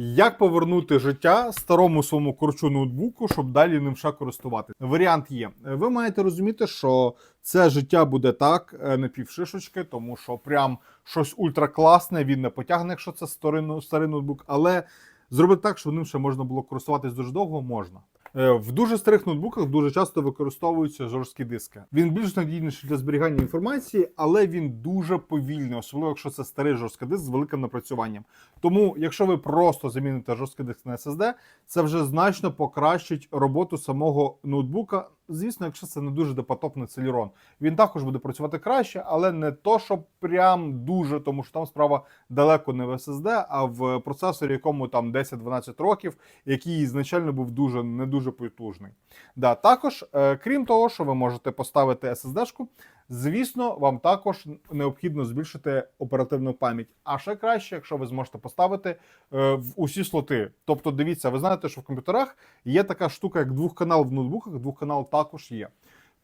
Як повернути життя старому своєму корчу ноутбуку, щоб далі ним ще користуватися? Варіант є. Ви маєте розуміти, що це життя буде так, напівшишечки, тому що прям щось ультракласне він не потягне, якщо це старий ноутбук, але зробити так, щоб ним ще можна було користуватись дуже довго, можна. Е, В дуже старих ноутбуках дуже часто використовуються жорсткі диски. Він більш надійніший для зберігання інформації, але він дуже повільний, особливо якщо це старий жорсткий диск з великим напрацюванням. Тому, якщо ви просто заміните жорсткий диск на SSD, це вже значно покращить роботу самого ноутбука. Звісно, якщо це не дуже допотопний целірон. Він також буде працювати краще, але не то, що прям дуже, тому що там справа далеко не в SSD, а в процесорі, якому там 10-12 років, який ізначально був дуже не дуже потужний. Да, також, е, крім того, що ви можете поставити SSD-шку, звісно, вам також необхідно збільшити оперативну пам'ять. А ще краще, якщо ви зможете поставити е, в усі слоти. Тобто, дивіться, ви знаєте, що в комп'ютерах є така штука, як двохканал в ноутбуках, двохканал також є.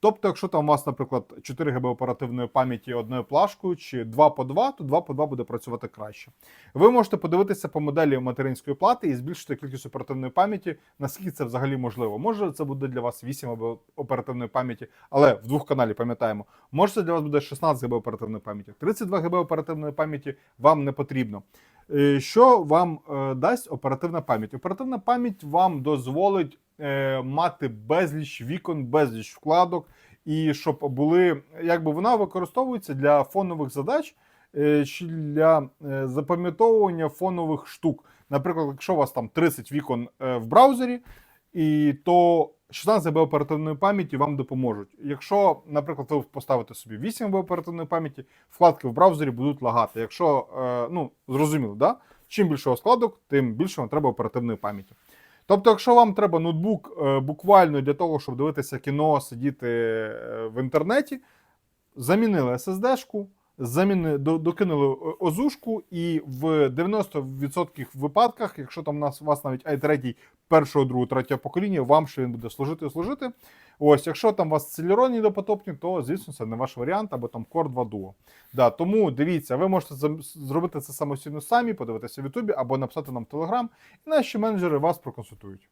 Тобто, якщо там у вас, наприклад, 4 ГБ оперативної пам'яті одною плашкою чи 2 по 2, то 2 по 2 буде працювати краще. Ви можете подивитися по моделі материнської плати і збільшити кількість оперативної пам'яті, наскільки це взагалі можливо. Може, це буде для вас 8 ГБ оперативної пам'яті, але в двох каналі пам'ятаємо. Може, це для вас буде 16 ГБ оперативної пам'яті. 32 ГБ оперативної пам'яті вам не потрібно. Е, Що вам е, дасть оперативна пам'ять? Оперативна пам'ять вам дозволить е, мати безліч вікон, безліч вкладок, і щоб були, якби вона використовується для фонових задач чи для запам'ятовування фонових штук. Наприклад, якщо у вас там 30 вікон в браузері, і то 16 ГБ оперативної пам'яті вам допоможуть. Якщо, наприклад, ви поставите собі 8 ГБ оперативної пам'яті, вкладки в браузері будуть лагати. Якщо, е, ну, зрозуміло, да? чим більше вкладок, тим більше вам треба оперативної пам'яті. Тобто, якщо вам треба ноутбук е, буквально для того, щоб дивитися кіно, сидіти е, в інтернеті, замінили SSD-шку, заміни, докинули озушку, і в 90% випадках, якщо там у нас у вас навіть i3 першого, другого, третього покоління, вам ще він буде служити і служити. Ось, якщо там у вас Celeron допотопні, то звісно це не ваш варіант, або там Core 2 Duo. Да, тому дивіться, ви можете зробити це самостійно самі, подивитися в Ютубі або написати нам в Telegram, і наші менеджери вас проконсультують.